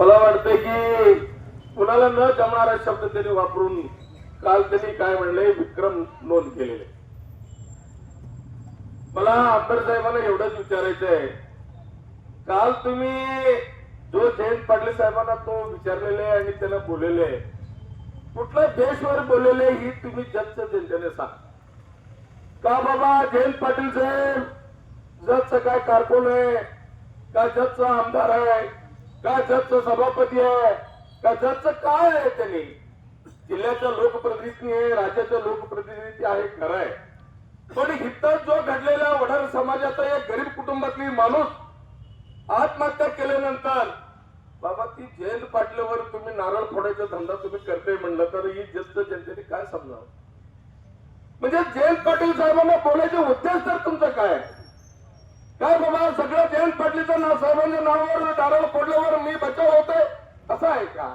मला वाटतं की कुणाला न जमणारा शब्द त्यांनी वापरून काल त्यांनी काय म्हणले विक्रम नोंद केलेले. मला आंबेड साहेबांना एवढंच विचारायचं आहे. काल तुम्ही जो जयंत पाटील साहेबांना तो विचारलेले आणि त्याला बोललेले आहे कुठल्या देशवर बोललेले ही तुम्ही जगचं जनतेने सांग. का बाबा जयंत पाटील साहेब जगचं काय कारकून आहे का जगचा आमदार आहे का जगचं सभापती आहे. का जगचं काय आहे त्यांनी? जिल्ह्याचा लोकप्रतिनिधी आहे राज्याचा लोकप्रतिनिधी आहे खरं आहे. पण इथं जो घडलेला वडार समाजाचा एक गरीब कुटुंबातली माणूस आत्महत्या केल्यानंतर बाबा ती जयंत पाटल्यावर तुम्ही नारळ फोडायचा धंदा तुम्ही करते म्हणलं तर ही ज्येष्ठ जनतेने काय समजावं? म्हणजे जयंत पाटील साहेबांना बोलायचे उद्देश तर तुमचं काय आहे? काय बाबा सगळं जयंत पाटलीचं नाव साहेबांच्या नावावर दारावर पडल्यावर मी बचाव होते असं आहे का?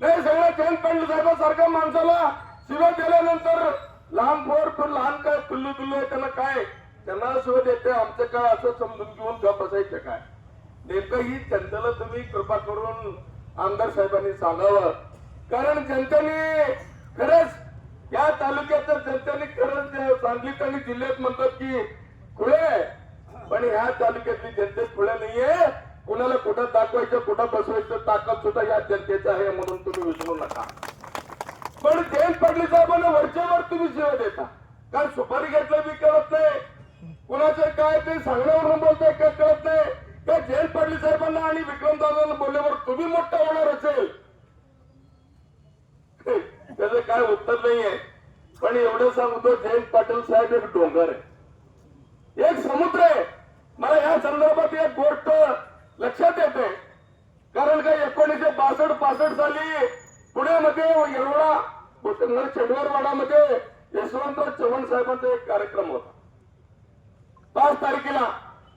नाही सगळं जयंत पाटील साहेबांसारख्या माणसाला शिवाय दिल्यानंतर लहान फोर पण लहान काय कुल्लू पिल्लू आहे त्यांना काय? त्यांना शिवाय देते आमचं काय असं समजून घेऊन गप असायचं काय? नेमकं ही जनतेला तुम्ही कृपा करून आमदार साहेबांनी सांगावं. कारण जनतेने खरंच या तालुक्याच्या जनतेने खरंच सांगली आणि जिल्ह्यात म्हणतात की खुळे पण ह्या तालुक्यातली जनतेत पुढे नाहीये. कुणाला कुठं दाखवायचं कुठं बसवायचं ताकद सुद्धा या जनतेचं आहे म्हणून तुम्ही विसरू नका. पण जेल पडली साहेबांना वरच्यावर तुम्ही सेवा देता. कारण सुपारी घेतलं बी कळत नाही. कुणाचं काय ते सांगण्यावरून बोलतोय काय कळत नाही. काय जेल पडली साहेबांना आणि विक्रम दादांना बोलल्यावर तुम्ही मोठा होणार असेल? त्याचं काय उत्तर नाहीये. पण एवढं सांगतो जयंत पाटील साहेब एक डोंगर आहे. एक समुद्र आहे. मला या संदर्भात एक गोष्ट लक्षात येते. कारण का एकोणीसशे बासष्ट पासष्ट साली पुण्यामध्ये येवडा शनिवारवाडामध्ये म्हणजे यशवंतराव चव्हाण साहेबांचा एक कार्यक्रम होता. पाच तारखेला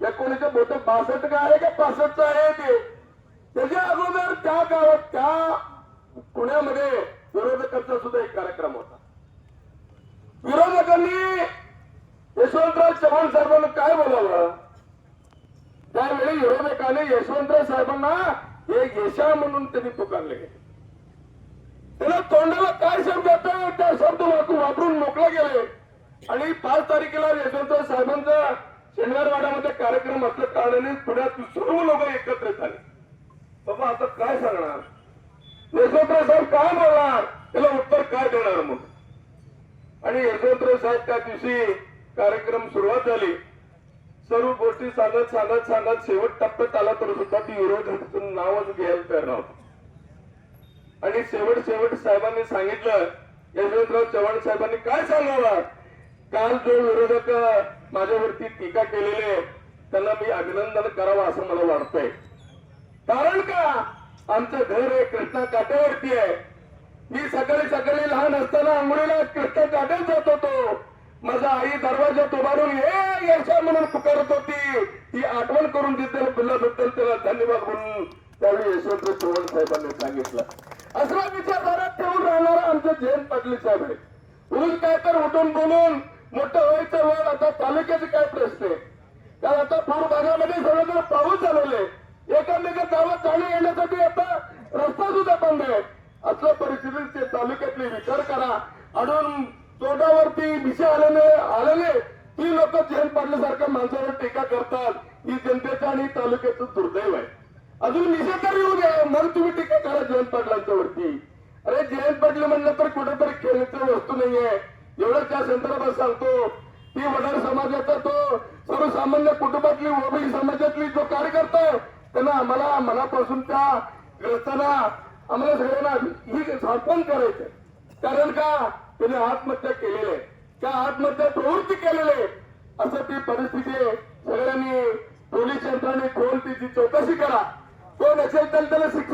एकोणीसशे बहुतेक बासष्ट काय आहे का? पासष्टचा आहे ते. त्याच्या अगोदर त्या गावात त्या पुण्यामध्ये विरोधकांचा सुद्धा एक कार्यक्रम होता. विरोधकांनी यशवंतराव चव्हाण साहेबांना काय बोलावलं त्यावेळी विरोधकाने यशवंतराव साहेबांना हे यशा म्हणून त्यांनी पुकारले. त्याला तोंडाला काय शब्द येतो त्या शब्द वापरून वापरून मोकळे गेले आणि पाच तारखेला यशवंतराव साहेबांचा शनिवारवाड्यामध्ये कार्यक्रम असल्या कारणाने पुण्यात सर्व लोक एकत्र झाले. बाबा आता काय सांगणार? यशवंतराव साहेब काय बोलणार? त्याला उत्तर काय देणार मग? आणि यशवंतराव साहेब त्या दिवशी कार्यक्रम सुरुवात झाली. सर्व गोष्टी सांगत सांगत सांगत शेवट टप्प्यात आला तर सुद्धा ती विरोधातून नावच घ्यायला तयार आणि शेवट शेवट साहेबांनी सांगितलं यशवंतराव चव्हाण साहेबांनी काय सांगावं? काल जो विरोधक माझ्यावरती टीका केलेले त्यांना मी अभिनंदन करावं असं मला वाटतंय. कारण का? आमचं घर आहे कृष्णा काट्यावरती आहे. मी सकाळी सकाळी लहान असताना आंघोळीला कृष्णा काट्यात जात होतो. माझा आई दरवाजात उभारून हे यशा म्हणून पुकारत होती. ती आठवण करून देते बिल्लाबद्दल त्याला धन्यवाद म्हणून. त्यावेळी यशवंत चव्हाण साहेबांनी सांगितलं. असला विचारधारात ठेवून राहणारा आमचं जयंत पाटील साहेब आहे. उगाच काय तर उठून बोलून मोठं व्हायचं वेळ आता तालुक्याचे काय प्रश्न आहे? कारण आता पूर भागामध्ये सगळं पाऊस झालेले एकामेका गावात जाण्या येण्यासाठी आता रस्ता सुद्धा बंद आहे. असल्या परिस्थितीत ते तालुक्यातले विचार करा. अडून तोंडावरती विषय आलेले आलेले ती लोक जयंत पाडल्यासारख्या माणसावर टीका करतात. ही जनतेचं आणि तालुक्याचं दुर्दैव आहे. अजून विषय तरी येऊ द्या मग तुम्ही टीका करा जयंत पाटलांच्या वरती अरे जयंत पाटील म्हणलं तर कुठेतरी खेळण्याची वस्तू नाहीये एवढं त्या संदर्भात सांगतो. ती वडार समाजाचा तो सर्वसामान्य कुटुंबातली ओबी समाजातली जो कार्यकर्ता आहे त्यांना आम्हाला मनापासून त्या ग्रस्तांना आम्हाला सगळ्यांना ही सांत्वन करायचं कारण का? त्याने आत्महत्या केलेली आहे. त्या आत्महत्या प्रवृत्ती केलेली आहे. असं ती परिस्थिती आहे. सगळ्यांनी पोलीस यंत्रणाने खोल तिची चौकशी करा. कोण असेल तर त्याला शिक्षा